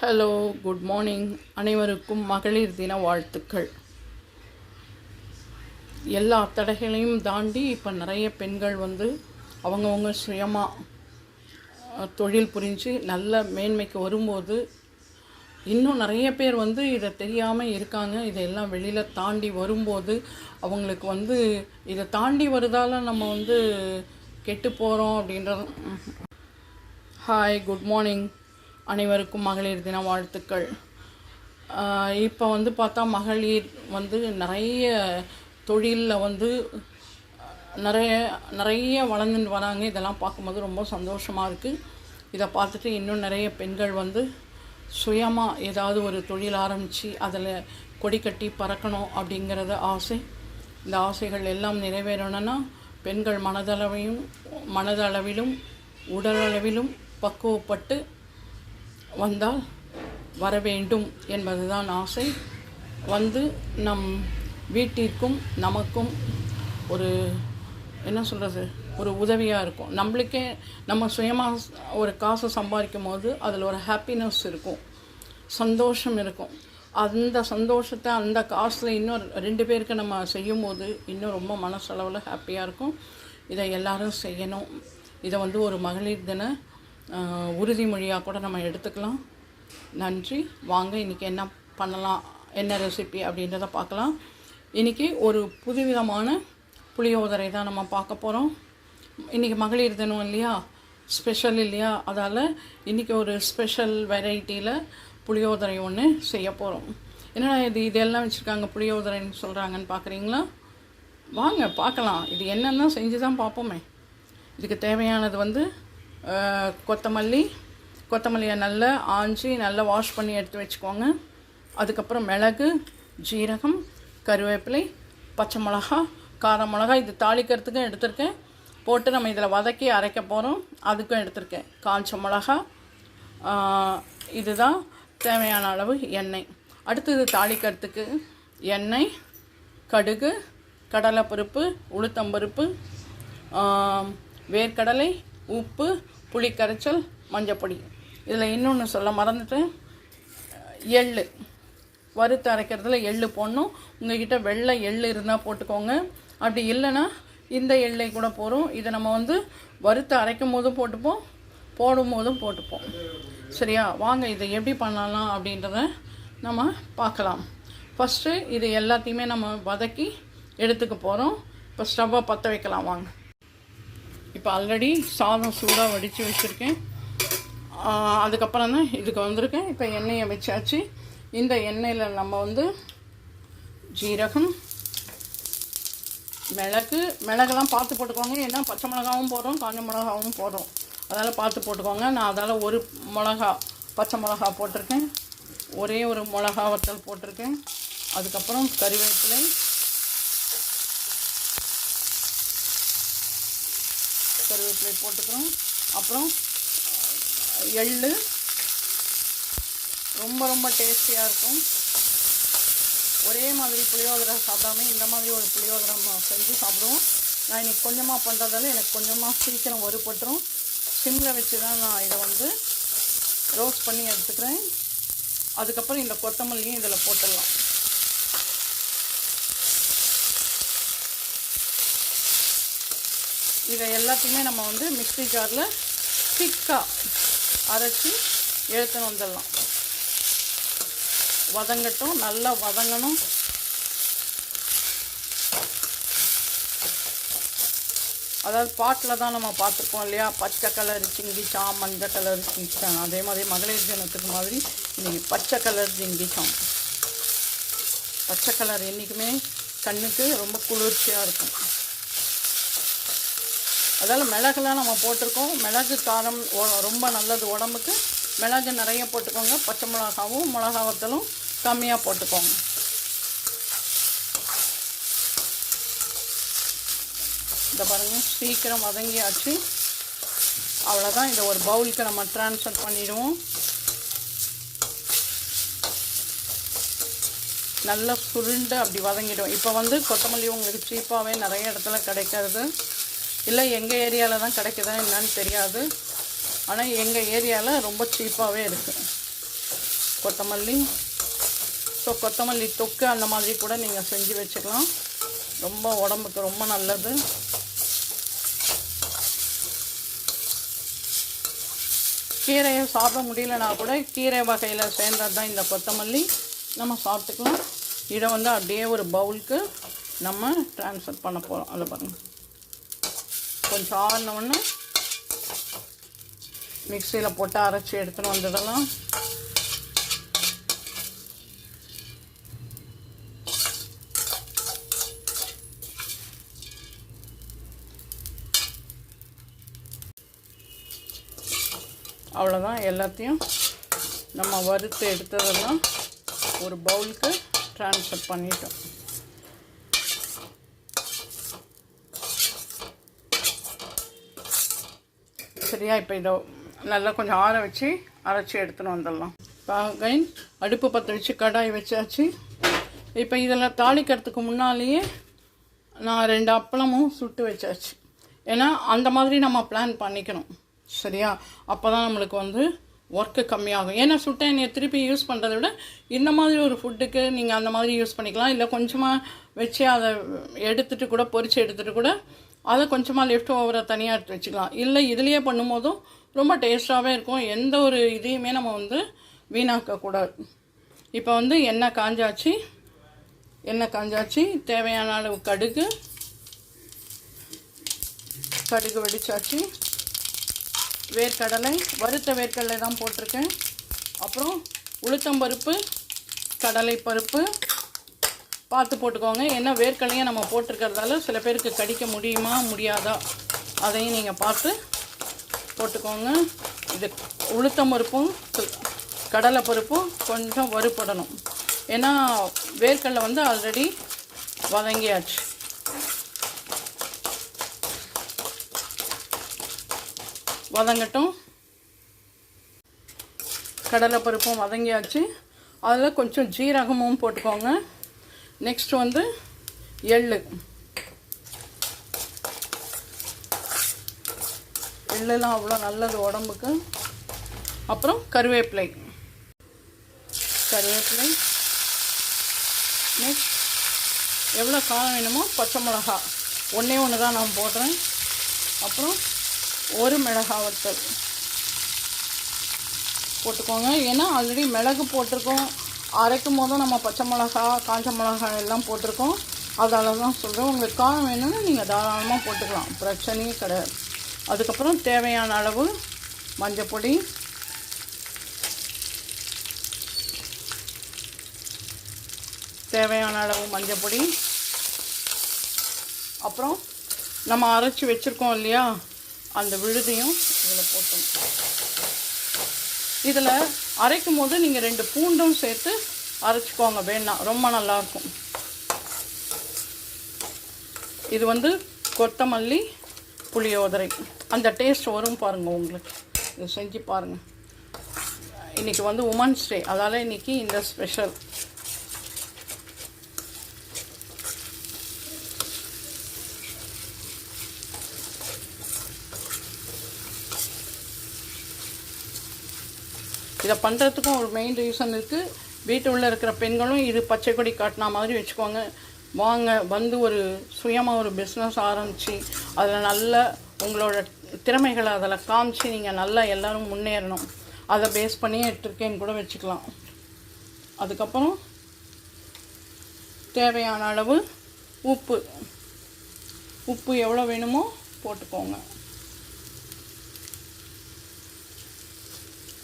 Hello good morning அனைவருக்கும் மகளிர் தின வாழ்த்துக்கள். எல்லா தடைகளையும் தாண்டி இப்போ நிறைய பெண்கள் வந்து அவங்கவுங்க சுயமாக தொழில் புரிஞ்சு நல்ல மேன்மைக்கு வரும்போது இன்னும் நிறைய பேர் வந்து இதை தெரியாமல் இருக்காங்க. இதையெல்லாம் வெளியில் தாண்டி வரும்போது அவங்களுக்கு வந்து இதை தாண்டி வருதால் நம்ம வந்து கெட்டு போகிறோம் அப்படின்றது ஹாய் குட் மார்னிங் அனைவருக்கும் மகளிர் தின வாழ்த்துக்கள். இப்போ வந்து பார்த்தா மகளிர் வந்து நிறைய தொழிலில் வந்து நிறைய நிறைய வளர்ந்துட்டு வராங்க. இதெல்லாம் பார்க்கும்போது ரொம்ப சந்தோஷமாக இருக்குது இதை பார்த்துட்டு இன்னும் நிறைய பெண்கள் வந்து சுயமாக ஏதாவது ஒரு தொழில் ஆரம்பித்து அதில் கொடி கட்டி பறக்கணும் அப்படிங்கிறது ஆசை. இந்த ஆசைகள் எல்லாம் நிறைவேறணும்னா பெண்கள் மனதளவையும் மனதளவிலும் உடலளவிலும் பக்குவப்பட்டு வந்தால் வர வேண்டும் என்பதுதான் ஆசை. வந்து நம் வீட்டிற்கும் நமக்கும் ஒரு என்ன சொல்கிறது ஒரு உதவியாக இருக்கும். நம்மளுக்கே நம்ம சுயமாக ஒரு காசை சம்பாதிக்கும் போது அதில் ஒரு ஹாப்பினஸ் இருக்கும். சந்தோஷம் இருக்கும். அந்த சந்தோஷத்தை அந்த காசில் இன்னும் ரெண்டு பேருக்கு நம்ம செய்யும் போது இன்னும் ரொம்ப மனசளவில் ஹாப்பியாக இருக்கும். இதை எல்லாரும் செய்யணும். இதை வந்து ஒரு மகளிர் தின உறுதிமொழியாக கூட நம்ம எடுத்துக்கலாம். நன்றி. வாங்க இன்றைக்கி என்ன பண்ணலாம் என்ன ரெசிபி அப்படின்றத பார்க்கலாம். இன்றைக்கி ஒரு புதுவிதமான புளியோதரை தான் நம்ம பார்க்க போகிறோம் இன்றைக்கி மகளிர் தினம் இல்லையா? ஸ்பெஷல் இல்லையா? அதால் இன்றைக்கி ஒரு ஸ்பெஷல் வெரைட்டியில் புளியோதரை ஒன்று செய்ய போகிறோம் என்னடா இது இதெல்லாம் வச்சுருக்காங்க புளியோதரைன்னு சொல்கிறாங்கன்னு பார்க்குறீங்களா வாங்க பார்க்கலாம். இது என்னென்னா செஞ்சு தான் பார்ப்போமே. இதுக்கு தேவையானது வந்து கொத்தமல்லி. கொத்தமல்லியை நல்லா ஆஞ்சி நல்லா வாஷ் பண்ணி எடுத்து வச்சுக்கோங்க. அதுக்கப்புறம் மிளகு ஜீரகம் கருவேப்பிலை பச்சை மிளகா கார மிளகா இது தாளிக்கிறதுக்கும் எடுத்திருக்கேன். போட்டு நம்ம இதில் வதக்கி அரைக்க போகிறோம் அதுக்கும் எடுத்திருக்கேன். காஞ்ச மிளகா. இதுதான் தேவையான அளவு எண்ணெய். அடுத்தது தாளிக்கிறதுக்கு எண்ணெய் கடுகு கடலைப்பருப்பு உளுத்தம்பருப்பு வேர்க்கடலை உப்பு புளி கரைச்சல் மஞ்சப்பொடி. இதில் இன்னொன்று சொல்ல மறந்துட்டேன். எள்ளு. வறுத்து அரைக்கிறதுல எள்ளு போடணும். உங்கள்கிட்ட வெள்ளை எள் இருந்தால் போட்டுக்கோங்க. அப்படி இல்லைன்னா இந்த எள்ளை கூட போகிறோம் இதை நம்ம வந்து வறுத்து அரைக்கும் போதும் போட்டுப்போம். போடும் போதும் போட்டுப்போம். சரியா? வாங்க இதை எப்படி பண்ணலாம் அப்படின்றத நம்ம பார்க்கலாம். ஃபஸ்ட்டு இது எல்லாத்தையுமே நம்ம வதக்கி எடுத்துக்க போகிறோம் இப்போ ஸ்டவ்வை பற்ற வைக்கலாம். வாங்க. இப்போ ஆல்ரெடி சாதம் சூடாக வடித்து வச்சுருக்கேன். அதுக்கப்புறம் தான் இதுக்கு வந்திருக்கேன். இப்போ எண்ணெயை வச்சாச்சு. இந்த எண்ணெயில் நம்ம வந்து ஜீரகம் மிளகு மிளகெல்லாம் பார்த்து போட்டுக்கோங்க. ஏன்னா பச்சை மிளகாவும் போடுறோம் காஞ்ச மிளகாவும் போடுறோம். அதால் பார்த்து போட்டுக்கோங்க. நான் அதால் ஒரு மிளகா பச்சை மிளகா போட்டிருக்கேன். ஒரே ஒரு மிளகா வத்தல் போட்டிருக்கேன். அதுக்கப்புறம் கறிவேப்பிலை கருவேப்பிலை போட்டுக்கிறோம். அப்புறம் எள்ளு. ரொம்ப ரொம்ப டேஸ்டியாக இருக்கும். ஒரே மாதிரி புளியோதரை சாப்பிடாம இந்த மாதிரி ஒரு புளியோதரை செஞ்சு சாப்பிடுவோம். நான் இன்னைக்கு கொஞ்சமாக பண்ணுறதால எனக்கு கொஞ்சமாக சீக்கிரம் வறுபட்டுரும். சிம்மில் வச்சு தான் நான் இதை வந்து ரோஸ்ட் பண்ணி எடுத்துக்கிறேன். அதுக்கப்புறம் இந்த கொத்தமல்லியும் இதில் போட்டுடலாம். இதை எல்லாத்தையுமே நம்ம வந்து மிக்ஸி ஜாரில் திக்காக அரைச்சி எடுத்துன்னு வந்துடலாம். வதங்கட்டும் நல்லா வதங்கணும். அதாவது பாட்டில் தான் நம்ம பார்த்துருக்கோம் இல்லையா? பச்சை கலர் சிங்கிச்சாம் மஞ்சள் கலர் சிங்கிச்சாம் அதே மாதிரி மகளிர் தினத்துக்கு மாதிரி இன்றைக்கி பச்சை கலர் ஜிங்கிச்சாம் பச்சை கலர் என்றைக்குமே கண்ணுக்கு ரொம்ப குளிர்ச்சியாக இருக்கும். அதால் மிளகுலாம் நம்ம போட்டிருக்கோம். மிளகு காரம் ரொம்ப நல்லது உடம்புக்கு. மிளகு நிறைய போட்டுக்கோங்க. பச்சை மிளகாவும் மிளகா வத்தலும் கம்மியாக போட்டுக்கோங்க. இந்த பாருங்கள் சீக்கிரம் வதங்கியாச்சு. அவ்வளோதான் இதை ஒரு பவுலுக்கு நம்ம ட்ரான்ஸ்ஃபர் பண்ணிடுவோம். நல்லா சுருண்டு அப்படி வதங்கிடும். இப்போ வந்து கொத்தமல்லி உங்களுக்கு சீப்பாகவே நிறைய இடத்துல கிடைக்கிறது. இல்லை எங்கள் ஏரியாவில் தான் கிடைக்குதா என்னன்னு தெரியாது. ஆனால் எங்கள் ஏரியாவில் ரொம்ப சீப்பாகவே இருக்குது கொத்தமல்லி. ஸோ கொத்தமல்லி தொக்கு அந்த மாதிரி கூட நீங்கள் செஞ்சு வச்சுக்கலாம். ரொம்ப உடம்புக்கு ரொம்ப நல்லது. கீரையை சாப்பிட முடியலனா கூட கீரை வகையில் சேர்ந்தது தான் இந்த கொத்தமல்லி. நம்ம சாப்பிட்டுக்கலாம். இதை வந்து அப்படியே ஒரு பவுலுக்கு நம்ம ட்ரான்ஸ்ஃபர் பண்ண போகிறோம் அதை பாருங்கள் கொஞ்சம் ஆறின மிக்சியில் போட்டு அரைச்சி எடுத்துன்னு வந்துடலாம் அவ்வளோதான் எல்லாத்தையும் நம்ம வறுத்து எடுத்ததெல்லாம் ஒரு பவுலுக்கு ட்ரான்ஸ்ஃபர் பண்ணிட்டோம். சரியா? இப்போ இதை நல்லா கொஞ்சம் ஆற வச்சு அரைச்சி எடுத்துன்னு வந்துடலாம். இப்போ அகைன் அடுப்பு பற்ற வச்சு கடாய் வச்சாச்சு. இப்போ இதில் தாளிக்கிறதுக்கு முன்னாலேயே நான் ரெண்டு அப்பளமும் சுட்டு வச்சாச்சு. ஏன்னா அந்த மாதிரி நம்ம பிளான் பண்ணிக்கணும். சரியா? அப்போ தான் நம்மளுக்கு வந்து ஒர்க்கு கம்மியாகும். ஏன்னா சுட்ட எண்ணெயை திருப்பி யூஸ் பண்ணுறத விட இந்த மாதிரி ஒரு ஃபுட்டுக்கு நீங்கள் அந்த மாதிரி யூஸ் பண்ணிக்கலாம். இல்லை கொஞ்சமாக வச்சு அதை எடுத்துகிட்டு கூட பொறிச்சு எடுத்துகிட்டு கூட அதை கொஞ்சமாக லெஃப்ட் ஓவரை தனியாக எடுத்து வச்சுக்கலாம். இல்லை இதுலேயே பண்ணும்போதும் ரொம்ப டேஸ்ட்டாகவே இருக்கும். எந்த ஒரு இதையுமே நம்ம வந்து வீணாக்கக்கூடாது இப்போ வந்து எண்ணெய் காஞ்சாச்சு. எண்ணெய் காஞ்சாச்சு. தேவையான அளவு கடுகு. கடுகு வெடிச்சாச்சு. வேர்க்கடலை. வறுத்த வேர்க்கடலை தான் போட்டிருக்கேன். அப்புறம் உளுத்தம்பருப்பு கடலை பருப்பு பார்த்து போட்டுக்கோங்க. ஏன்னா வேர்க்கடலையை நம்ம போட்டிருக்கிறதால சில பேருக்கு கடிக்க முடியுமா முடியாதா? அதையும் நீங்கள் பார்த்து போட்டுக்கோங்க. இது உளுத்தம் பருப்பும் கடலை பருப்பும் கொஞ்சம் வறுபடணும். ஏன்னா வேர்க்கடலை வந்து ஆல்ரெடி வதங்கியாச்சு. வதங்கட்டும். கடலை பருப்பும் வதங்கியாச்சு. அதில் கொஞ்சம் ஜீரகமும் போட்டுக்கோங்க. நெக்ஸ்ட் வந்து எள்ளு. எள்ளுலாம் அவ்வளோ நல்லது உடம்புக்கு. அப்புறம் கருவேப்பிலை. கருவேப்பிலை. நெக்ஸ்ட் எவ்வளோ காரம் வேணுமோ பச்சை மிளகா. ஒன்றே ஒன்று தான் நான் போடுறேன். அப்புறம் ஒரு மிளகா வத்தல். போட்டுக்கோங்க. ஏன்னா ஆல்ரெடி மிளகு போட்டிருக்கோம். அரைக்கும் போதும் நம்ம பச்சை மிளகா காஞ்ச மிளகா எல்லாம் போட்டிருக்கோம். அதால தான் சொல்கிறேன் உங்களுக்கு காரம் வேணும்னா நீங்கள் தாராளமாக போட்டுக்கலாம். பிரச்சனையே கிடையாது. அதுக்கப்புறம் தேவையான அளவு மஞ்சள் பொடி. தேவையான அளவு மஞ்சள் பொடி. அப்புறம் நம்ம அரைச்சி வச்சுருக்கோம் இல்லையா? அந்த விழுதையும் இதில் போட்டோம். இதில் அரைக்கும் போது நீங்கள் ரெண்டு பூண்டும் சேர்த்து அரைச்சிக்கோங்க. வேணாம் ரொம்ப நல்லாயிருக்கும். இது வந்து கொத்தமல்லி புளியோதரை அந்த டேஸ்ட் வரும் பாருங்கள் உங்களுக்கு. இது செஞ்சு பாருங்கள் இன்றைக்கி வந்து உமன்ஸ் டே அதால் இன்றைக்கி இந்த ஸ்பெஷல் இதை பண்ணுறதுக்கும் ஒரு மெயின் ரீசன் இருக்குது வீட்டு உள்ளே இருக்கிற பெண்களும் இது பச்சை கொடி காட்டினா மாதிரி வச்சுக்கோங்க. வாங்க வந்து ஒரு சுயமாக ஒரு பிஸ்னஸ் ஆரம்பித்து அதில் நல்ல உங்களோட திறமைகளை அதில் காமிச்சு நீங்கள் நல்லா எல்லோரும் முன்னேறணும். அதை பேஸ் பண்ணி எடுத்துருக்கேன்னு கூட வச்சுக்கலாம். அதுக்கப்புறம் தேவையான அளவு உப்பு. உப்பு எவ்வளோ வேணுமோ போட்டுக்கோங்க.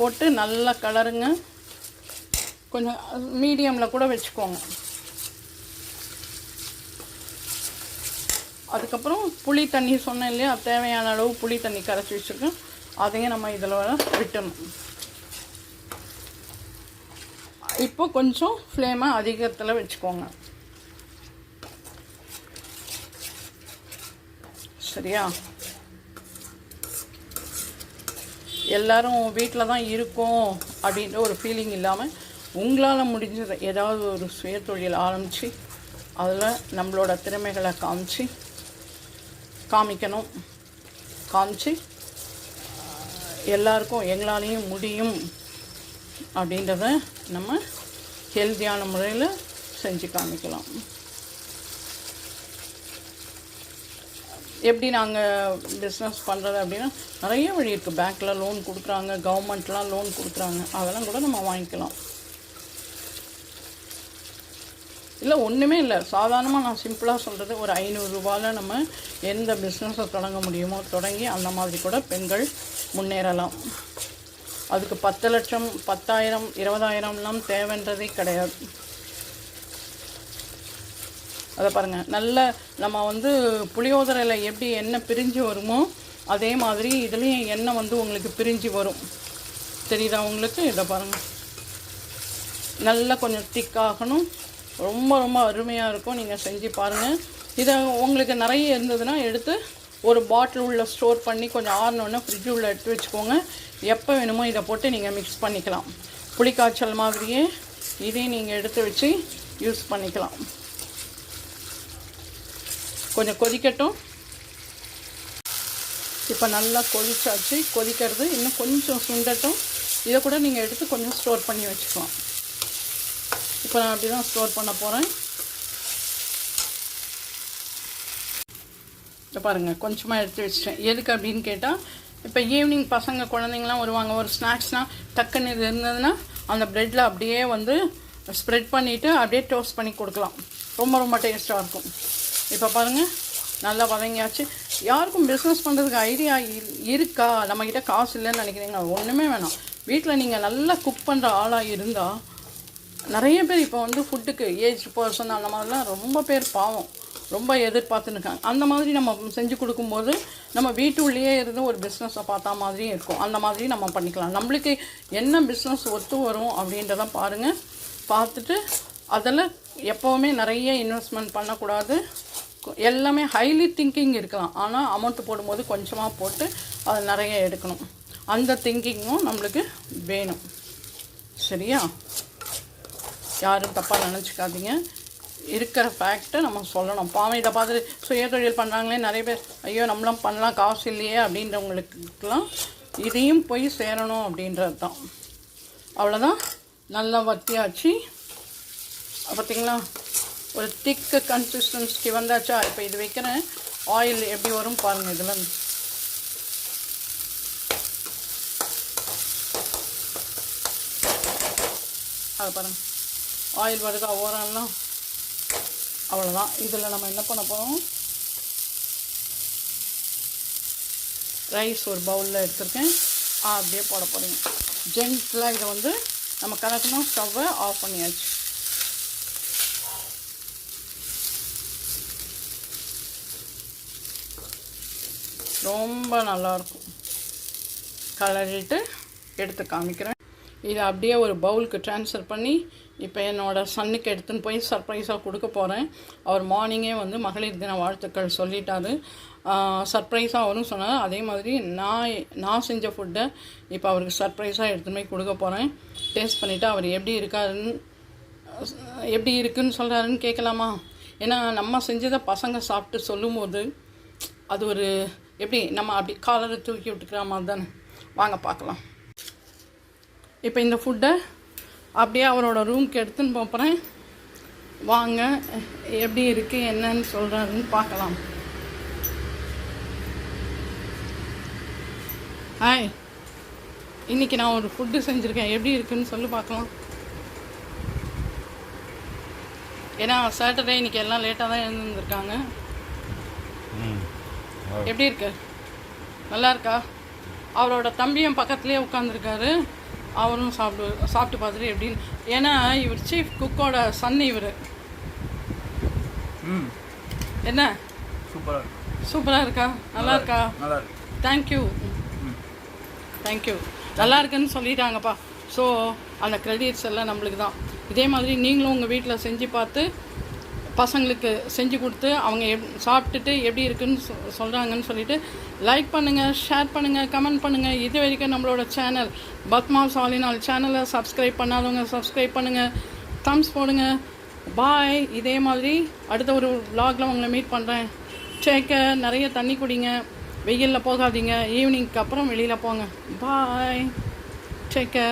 போட்டு நல்லா கலருங்க. கொஞ்சம் மீடியமில் கூட வச்சுக்கோங்க. அதுக்கப்புறம் புளி தண்ணி சொன்னேன் இல்லையா தேவையான அளவு புளி தண்ணி கரைச்சி வச்சுருக்கோம் அதையும் நம்ம இதில் விட்டணும் இப்போ கொஞ்சம் ஃப்ளேமை அதிகத்தில் வச்சுக்கோங்க. சரியா? எல்லோரும் வீட்டில் தான் இருக்கோம் அப்படின்ற ஒரு ஃபீலிங் இல்லாமல் உங்களால் முடிஞ்ச ஏதாவது ஒரு சுயதொழில் ஆரம்பித்து அதில் நம்மளோட திறமைகளை காமிச்சு காமிக்கணும். காமிச்சு எல்லாருக்கும் எங்களாலேயும் முடியும் அப்படின்றத நம்ம ஹெல்த்தியான முறையில் செஞ்சு காமிக்கலாம். எப்படி நாங்கள் பிஸ்னஸ் பண்ணுறது அப்படின்னா நிறைய வழி இருக்குது பேங்க்கில் லோன் கொடுக்குறாங்க கவர்மெண்ட்லாம் லோன் கொடுக்குறாங்க. அதெல்லாம் கூட நம்ம வாங்கிக்கலாம். இல்லை ஒன்றுமே இல்லை. சாதாரணமாக நான் சிம்பிளாக சொல்கிறது ஒரு ஐநூறுரூவாவில் நம்ம எந்த பிஸ்னஸை தொடங்க முடியுமோ தொடங்கி அந்த மாதிரி கூட பெண்கள் முன்னேறலாம். அதுக்கு பத்து லட்சம் பத்தாயிரம் இருபதாயிரம்லாம் தேவைன்றதே கிடையாது. அதை பாருங்கள் நல்ல நம்ம வந்து புளியோதரையில் எப்படி எண்ணெய் பிரிஞ்சு வருமோ அதே மாதிரி இதுலேயும் எண்ணெய் வந்து உங்களுக்கு பிரிஞ்சு வரும். தெரியுதா உங்களுக்கு? இதை பாருங்கள் நல்லா கொஞ்சம் திக்காகணும் ரொம்ப ரொம்ப அருமையாக இருக்கும். நீங்கள் செஞ்சு பாருங்கள் இதை உங்களுக்கு நிறைய இருந்ததுன்னா எடுத்து ஒரு பாட்டில் உள்ள ஸ்டோர் பண்ணி கொஞ்சம் ஆறினோடனே ஃப்ரிட்ஜ் உள்ள எடுத்து வச்சுக்கோங்க. எப்போ வேணுமோ இதை போட்டு நீங்கள் மிக்ஸ் பண்ணிக்கலாம். புளிக்காய்ச்சல் மாதிரியே இதையும் நீங்கள் எடுத்து வச்சு யூஸ் பண்ணிக்கலாம். கொஞ்சம் கொதிக்கட்டும். இப்போ நல்லா கொதிச்சாச்சு. கொதிக்கிறது இன்னும் கொஞ்சம் சுண்டட்டும். இதை கூட நீங்கள் எடுத்து கொஞ்சம் ஸ்டோர் பண்ணி வச்சுக்கலாம். இப்போ நான் அப்படி தான் ஸ்டோர் பண்ண போகிறேன் இப்போ பாருங்கள் கொஞ்சமாக எடுத்து வச்சிட்டேன். எதுக்கு அப்படின்னு கேட்டால் இப்போ ஈவினிங் பசங்க குழந்தைங்களாம் வருவாங்க. ஒரு ஸ்நாக்ஸ்னால் டக்குன்னு இது இருந்ததுன்னா அந்த ப்ரெட்டில் அப்படியே வந்து ஸ்ப்ரெட் பண்ணிவிட்டு அப்படியே டோஸ்ட் பண்ணி கொடுக்கலாம். ரொம்ப ரொம்ப டேஸ்ட்டாக இருக்கும். இப்போ பாருங்கள் நல்லா வதங்கியாச்சு. யாருக்கும் பிஸ்னஸ் பண்ணுறதுக்கு ஐடியா இருக்கா? நம்மக்கிட்ட காசு இல்லைன்னு நினைக்கிறீங்க ஒன்றுமே வேணாம். வீட்டில் நீங்கள் நல்லா குக் பண்ணுற ஆளாக இருந்தால் நிறைய பேர் இப்போ வந்து ஃபுட்டுக்கு ஏஜ் பர்சன் அந்த மாதிரிலாம் ரொம்ப பேர் பாவம். ரொம்ப எதிர்பார்த்துன்னு இருக்காங்க அந்த மாதிரி நம்ம செஞ்சு கொடுக்கும்போது நம்ம வீட்டுள்ளேயே இருந்து ஒரு பிஸ்னஸை பார்த்தா மாதிரியும் இருக்கும். அந்த மாதிரி நம்ம பண்ணிக்கலாம். நம்மளுக்கு என்ன பிஸ்னஸ் ஒத்து வரும் அப்படின்றத பாருங்கள் பார்த்துட்டு அதில் எப்போவுமே நிறைய இன்வெஸ்ட்மெண்ட் பண்ணக்கூடாது. எல்லாமே ஹைலி திங்கிங் இருக்கலாம். ஆனால் அமௌண்ட் போடும்போது கொஞ்சமாக போட்டு அதை நிறைய எடுக்கணும். அந்த திங்கிங்கும் நம்மளுக்கு வேணும். சரியா? யாரும் தப்பாக நினச்சிக்காதீங்க. இருக்கிற ஃபேக்ட்டை நம்ம சொல்லணும். பாவம் இதை பார்த்துட்டு சுயதொழில் பண்ணுறாங்களே நிறைய பேர். ஐயோ நம்மளாம் பண்ணலாம் காசு இல்லையே அப்படின்றவங்களுக்குலாம் இதையும் போய் சேரணும் அப்படின்றது தான். அவ்வளோதான் நல்லா வத்தியாச்சு. பார்த்தீங்களா? ஒரு திக்கு கன்சிஸ்டன்சிக்கு வந்தாச்சா? இப்போ இது வைக்கிறேன் ஆயில் எப்படி வரும் பாருங்கள் இதில். அதை பாருங்கள் ஆயில் வருதா ஓரம்லாம்? அவ்வளோதான் இதில் நம்ம என்ன பண்ண போகிறோம் ரைஸ் ஒரு பவுலில் எடுத்துருக்கேன். அப்படியே போட போகிறீங்க ஜென்டிலாக இதை வந்து நம்ம கலக்கணும் ஸ்டவ்வை ஆஃப் பண்ணியாச்சு. ரொம்ப நல்லாயிருக்கும் கலரிட்டு எடுத்து காமிக்கிறேன். இதை அப்படியே ஒரு பவுலுக்கு ட்ரான்ஸ்ஃபர் பண்ணி இப்போ என்னோடய சன்னுக்கு எடுத்துன்னு போய் சர்ப்ரைஸாக கொடுக்க போகிறேன் அவர் மார்னிங்கே வந்து மகளிர் தின வாழ்த்துக்கள் சொல்லிட்டாரு. சர்ப்ரைஸாக அவரும் சொன்னார். அதே மாதிரி நான் நான் செஞ்ச ஃபுட்டை இப்போ அவருக்கு சர்ப்ரைஸாக எடுத்துன்னு போய் கொடுக்க போகிறேன் டேஸ்ட் பண்ணிவிட்டு அவர் எப்படி இருக்காருன்னு எப்படி இருக்குன்னு சொல்கிறாருன்னு கேட்கலாமா? ஏன்னா நம்ம செஞ்சதை பசங்க சாப்பிட்டு சொல்லும்போது அது ஒரு எப்படி நம்ம அப்படி காலரை தூக்கி விட்டுக்கிற மாதிரி தானே? வாங்க பார்க்கலாம். இப்போ இந்த ஃபுட்டை அப்படியே அவரோட ரூம்க்கு எடுத்துன்னு போகிறேன் வாங்க எப்படி இருக்குது என்னன்னு சொல்கிறாருன்னு பார்க்கலாம். ஹாய் இன்றைக்கி நான் ஒரு ஃபுட்டு செஞ்சுருக்கேன். எப்படி இருக்குன்னு சொல்லி பார்க்கலாம். ஏன்னா சாட்டர்டே இன்னைக்கு எல்லாம் லேட்டாக தான் எழுந்திருக்காங்க எப்படி இருக்கு? நல்லா இருக்கா? அவரோட தம்பியும் பக்கத்துலேயே உட்காந்துருக்காரு அவரும் சாப்பிடு சாப்பிட்டு பார்த்துட்டு எப்படின்னு ஏன்னா இவர் சீஃப் குக்கோட சன் இவர். என்ன? சூப்பராக இருக்கு. சூப்பராக இருக்கா? நல்லா இருக்கா? நல்லா இருக்கு. தேங்க்யூ தேங்க்யூ நல்லா இருக்குன்னு சொல்லிட்டாங்கப்பா. ஸோ அந்த கிரெடிட்ஸ் எல்லாம் நம்மளுக்கு தான். இதே மாதிரி நீங்களும் உங்கள் வீட்டில் செஞ்சு பார்த்து பசங்களுக்கு செஞ்சு கொடுத்து அவங்க எப் சாப்பிட்டுட்டு எப்படி இருக்குன்னு சொ சொல்கிறாங்கன்னு சொல்லிவிட்டு லைக் பண்ணுங்கள் ஷேர் பண்ணுங்கள் கமெண்ட் பண்ணுங்கள் இது வரைக்கும் நம்மளோட சேனல் பத்மா சாலினால் சேனலை சப்ஸ்கிரைப் பண்ணாதவங்க சப்ஸ்கிரைப் பண்ணுங்கள் தம்ஸ் போடுங்க. பாய் இதே மாதிரி அடுத்த ஒரு விலாகில் உங்களை மீட் பண்ணுறேன் சேக்க நிறைய தண்ணி குடிங்க. வெயிலில் போகாதீங்க. ஈவினிங்க்கு அப்புறம் வெளியில் போங்க. பாய் சேக்க